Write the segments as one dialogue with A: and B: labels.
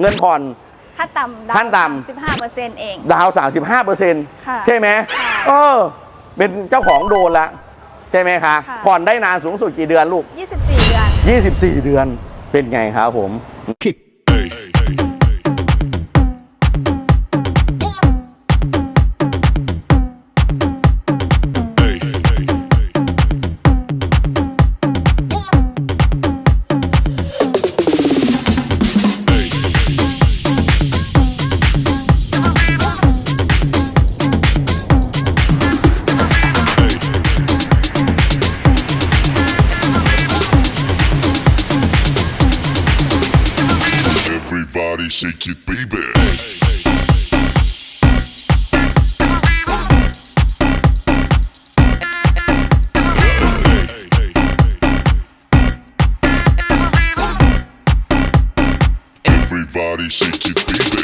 A: เงินผ่อน
B: ขั้นต่ำดาว
A: ขั้นต่ำ
B: สิบห้าเปอร์เซ็นต์เอง
A: ดาว35เปอร์เซ็นต์
B: ค่ะ
A: ใช่ไหม
B: ค่ะ
A: เออ เป็นเจ้าของโดนละใช่ไหมคะ
B: ค่ะ
A: ผ่อนได้นานสูงสุดกี่เดือนลูก
B: ยี่สิบสี่เดือน
A: 24 เดือนเป็นไงครับผม
C: body, shake it, baby. Everybody shake it, baby.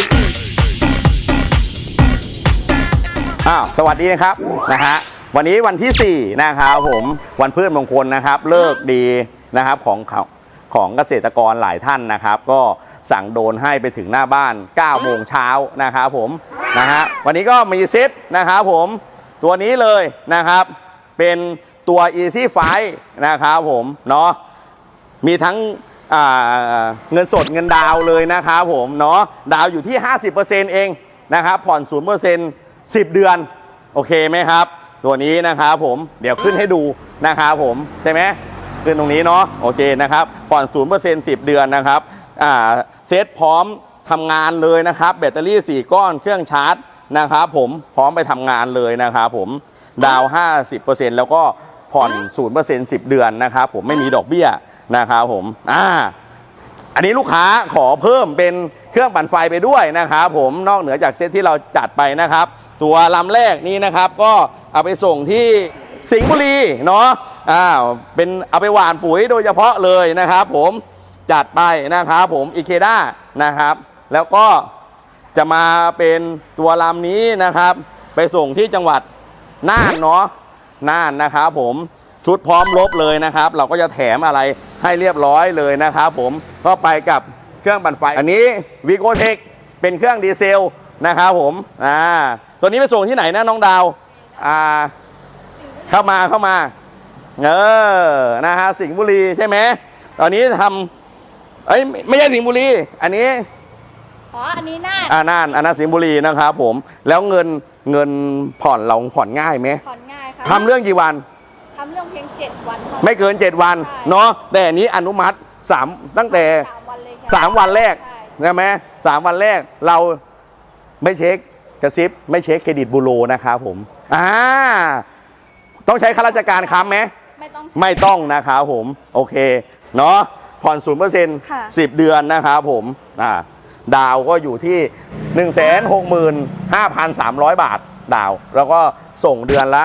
A: อ้าว สวัสดีนะครับ นะฮะ วันนี้วันที่ 4 นะครับผม วันพืชมงคลนะครับ เลิกดีนะครับของเขา ของเกษตรกรหลายท่านนะครับ ก็สั่งโดนให้ไปถึงหน้าบ้าน 9 โมงเช้านะครับผมนะฮะวันนี้ก็มีเซตนะครับผมตัวนี้เลยนะครับ เป็นตัว Easy f i นะครับผมเนาะมีทั้งเงินสดเงินดาวเลยนะครับผมเนาะดาวอยู่ที่ 50%เองนะครับผ่อน0% 10 เดือน โอเคไหมครับ ตัวนี้นะครับผมเดี๋ยวขึ้นให้ดูนะครับผมใช่ไหม ขึ้นตรงนี้เนาะโอเคนะครับผ่อน0% 10เดือนนะครับอ่าเซตพร้อมทำงานเลยนะครับ แบตเตอรี่ 4 ก้อนเครื่องชาร์จนะครับผมพร้อมไปทำงานเลยนะครับผมดาวน์50%แล้วก็ผ่อน0% 10 เดือนนะครับผมไม่มีดอกเบี้ยนะครับผมอ่าอันนี้ลูกค้าขอเพิ่มเป็นเครื่องปั่นไฟไปด้วยนะครับผมนอกเหนือจากเซตที่เราจัดไปนะครับ ตัวลำแรกนี้นะครับก็เอาไปส่งที่ สิงห์บุรีเนาะอ้าวเป็นเอาไปหว่านปุ๋ยโดยเฉพาะเลยนะครับ ผมจัดไปนะครับผมอีเคด้านะครับ แล้วก็จะมาเป็นตัวลำนี้นะครับ ไปส่งที่จังหวัดน่านเนาะน่านนะครับผมชุดพร้อมรบเลยนะครับ เราก็จะแถมอะไรให้เรียบร้อยเลยนะครับผมก็ไปกับเครื่องปั่นไฟ อันนี้วีโกเทคเป็นเครื่องดีเซลนะครับผมอ่าตัวนี้ไปส่งที่ไหนนะน้องดาวอ่า เข้ามาเข้ามา เออ นะฮะสิงห์บุรีใช่ไหม ตอนนี้ทำเอ้ยไม่ไม่ใช่สิงห์บุรี อันนี้
B: อ๋อ อันนี้น่า
A: อ่าน่านอันนั้นสิงห์บุรีนะครับผม แล้วเงินเงินผ่อนเราผ่อนง่ายไหม
B: ผ่อนง่ายค่ะ
A: ทำเรื่องกี่วัน
B: ทำเรื่องเพียงเจ็ดวันท่า
A: ไม่เกิน 7 วัน
B: ใช่
A: เนาะ แต่อันนี้อนุมัติ3ตั้งแต่
B: สามวันเลยค่ะ
A: 3วันแรก
B: ใช่
A: ใช่ไหมสามวันแรกเราไม่เช็คกระซิบไม่เช็คเครดิตบูโรนะครับผม อ่า ต้องใช้ข้าราชการค้ำไหม
B: ไม่ต้อง
A: ไม่ต้องนะครับผม โอเค เนาะผ่อนศูนย์เปอร์เซ็นต์
B: ค่ะ
A: สิบเดือนนะครับผมอ่าดาวก็อยู่ที่1 6 5 3 0 0บาทดาว แล้วก็ส่งเดือนละ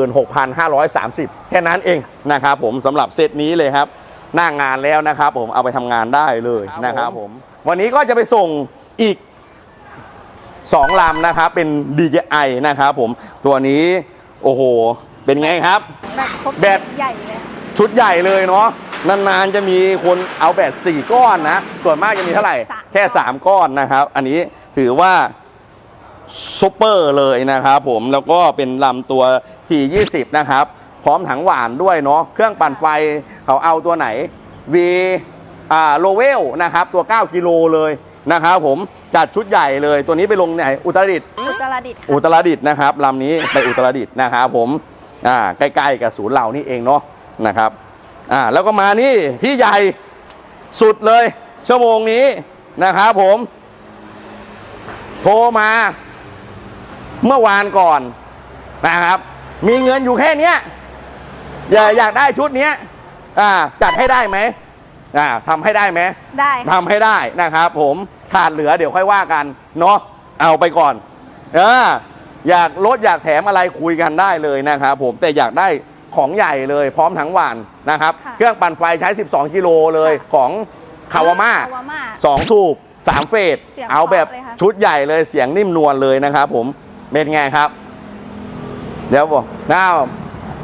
A: 16,530 แค่นั้นเองนะครับผมสำหรับเซตนี้เลยครับหน้างานแล้วนะครับผมเอาไปทำงานได้เลยนะครับผม วันนี้ก็จะไปส่งอีก 2 ลำนะครับ เป็น DJI นะครับผมตัวนี้ โอ้โห เป็นไงครับ
B: แบบครบ
A: แบบ
B: ใหญ่เลย
A: ชุดใหญ่เลยเนาะนานๆจะมีคนเอาแบต4 ก้อนนะ ส่วนมากจะมีเท่าไหร่ แค่ 3 ก้อนนะครับ อันนี้ถือว่าซุปเปอร์เลยนะครับผมแล้วก็เป็นลำตัวที20 นะครับ พร้อมถังหวานด้วยเนาะเครื่องปั่นไฟเขาเอาตัวไหน V อ่าโลเวลนะครับ ตัว 9 กิโลเลยนะครับผมจัดชุดใหญ่เลยตัวนี้ไปลงไหนอุตรดิตถ์
B: อุ ตรดิตถ์ค่ะ
A: อุตรดิตถ์นะครับลำนี้ไปอุตรดิตถ์นะครับผมอ่าใกล้ๆกับศูนย์เรานี่เองเนาะนะครับอ่าแล้วก็มานี่ที่ใหญ่สุดเลย ชั่วโมงนี้นะครับผม โทรมา เมื่อวานก่อนนะครับ มีเงินอยู่แค่เนี้ยอยากอยากได้ชุดเนี้ยอ่าจัดให้ได้ไหมอ่าทำให้ได้ไหม
B: ได้ค่ะ
A: ทำให้ได้นะครับผมขาดเหลือเดี๋ยวค่อยว่ากันเนาะเอาไปก่อน เอออยากลดอยากแถมอะไรคุยกันได้เลยนะครับผมแต่อยากได้ของใหญ่เลยพร้อมทั้งหวานนะครับ
B: ค่ะ
A: เครื่องปั่นไฟใช้ 12 กิโลเลย
B: ค่ะ
A: ของคาวาม่า
B: คาวาม่า
A: สองสูบสามเฟส
B: เสียง
A: เอาแบบ
B: เพราะเลยค่ะ
A: ชุดใหญ่เลยเสียงนิ่มนวลเลยนะครับผมเป็นไงครับ เดี๋ยวบอกน้า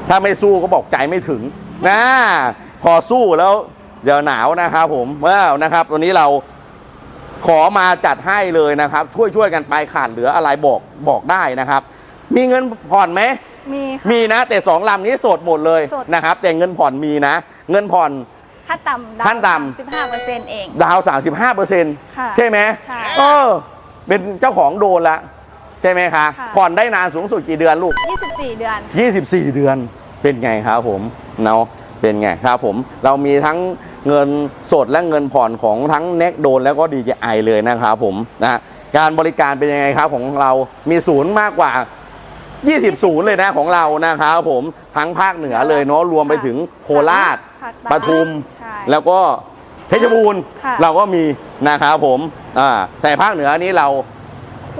A: ถ้าไม่สู้ก็บอกใจไม่ถึงนะพอสู้แล้วเดี๋ยวหนาวนะครับผมเมื่อนะครับ ตัวนี้เรา ขอมาจัดให้เลยนะครับ ช่วยช่วยกันไปขาดเหลืออะไรบอกบอกได้นะครับ มีเงินผ่อนไหม
B: มีค่ะ
A: มีนะ แต่สองลำนี้สดหมดเลย
B: สด
A: นะครับ แต่เงินผ่อนมีนะ เงินผ่อน
B: ขั้นต่ำดาว
A: ขั้นต่ำ
B: สิบห้าเปอร์เซ็นต์เอง
A: ดาว35เปอร์เซ็นต์
B: ค่ะ
A: ใช่ไหม
B: ใช่
A: เออเป็นเจ้าของโดนละใช่ไหมคะ
B: ค่ะ
A: ผ่อนได้นานสูงสุดกี่เดือนลูก
B: 24เดือน
A: 24 เดือนเป็นไงครับผมเนาะเป็นไงครับผมเรามีทั้ง เงินสดและเงินผ่อนของทั้งเน็กโดนแล้วก็ดีเจไอเลยนะครับผมนะการบริการเป็นยังไงครับของเรามีศูนย์มากกว่า 20 ศูนย์เลยนะของเรานะครับผมทั้งภาคเหนือเลยเนาะรวมไปถึงโคราช
B: ภาคใต้
A: ปทุม
B: ใช่
A: แล้วก็เพชรบูรณ์
B: ค่ะ
A: เราก็มีนะครับผมอ่าแต่ภาคเหนือนี้เรา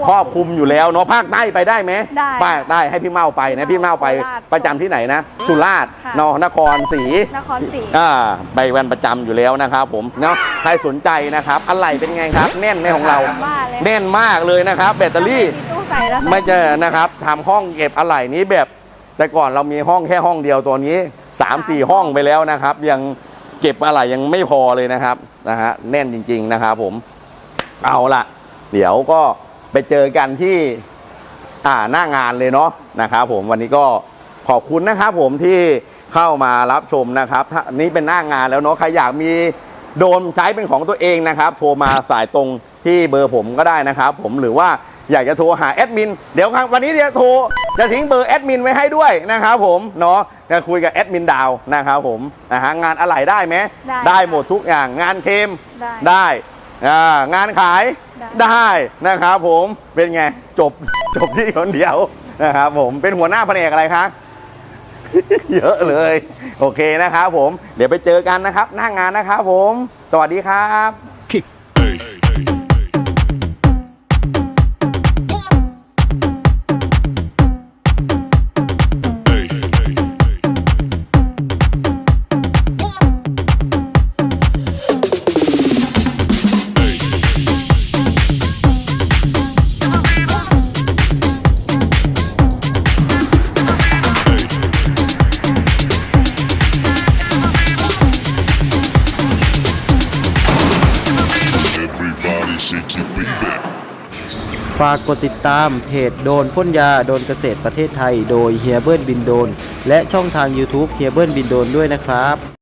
A: ครอบคลุมอยู่แล้วเนาะภาคใต้ไปได้ไหม
B: ได้
A: ภาคใต้ให้พี่เมาไปนะพี่เมาไป
B: โคราช
A: ประจำที่ไหนนะสุราษฎร์
B: ค่ะ
A: เนอะนครศรี
B: นครศรี
A: อ่าไปวันประจำอยู่แล้วนะครับผมเนาะใครสนใจนะครับอะไรเป็นไงครับ แน่นไหมของเรา
B: บ้าเลย
A: แน่นมากเลยนะครับ แบตเตอรี่
B: มีตู้ใส่แล้ว
A: ไม่เจอนะครับทำห้องเก็บอะไหล่นี้แบบ แต่ก่อนเรามีห้องแค่ห้องเดียวตัวนี้3ามสี่ห้องไปแล้วนะครับ ยังเก็บอะไหล่ยังไม่พอเลยนะครับนะฮะแน่นจริง ๆนะครับผม เอาละเดี๋ยวก็ ไปเจอกันที่อ่าหน้างานเลยเนาะนะครับผมวันนี้ก็ขอบคุณนะครับผมที่เข้ามารับชมนะครับถ้านี่เป็นหน้างานแล้วเนาะใครอยากมีโดรนใช้เป็นของตัวเองนะครับ โทรมาสายตรงที่เบอร์ผมก็ได้นะครับผมหรือว่าอยากจะโทรหาแอดมินเดี๋ยวครับวันนี้จะโทรจะทิ้งเบอร์แอดมินไว้ให้ด้วยนะครับผมเนาะจะคุยกับแอดมินดาวนะครับผมนะฮะงานอะไรได้ไหม
B: ได้
A: ได้
B: ค่ะ
A: หมดทุกอย่างงานเคม
B: ได้
A: ได้อ่างานขาย
B: ได้
A: ได้นะครับผมเป็นไงจบจบที่คนเดียวนะครับผมเป็นหัวหน้าแผนกอะไรครับเยอะเลย โอเคนะครับผม เดี๋ยวไปเจอกันนะครับ หน้างานนะครับผม สวัสดีครับ
D: ฝากกดติดตามเพจโดนพ่นยาโดนเกษตรประเทศไทย โดยเฮียเบิร์บินโดน และช่องทาง YouTube เฮียเบิร์บินโดนด้วยนะครับ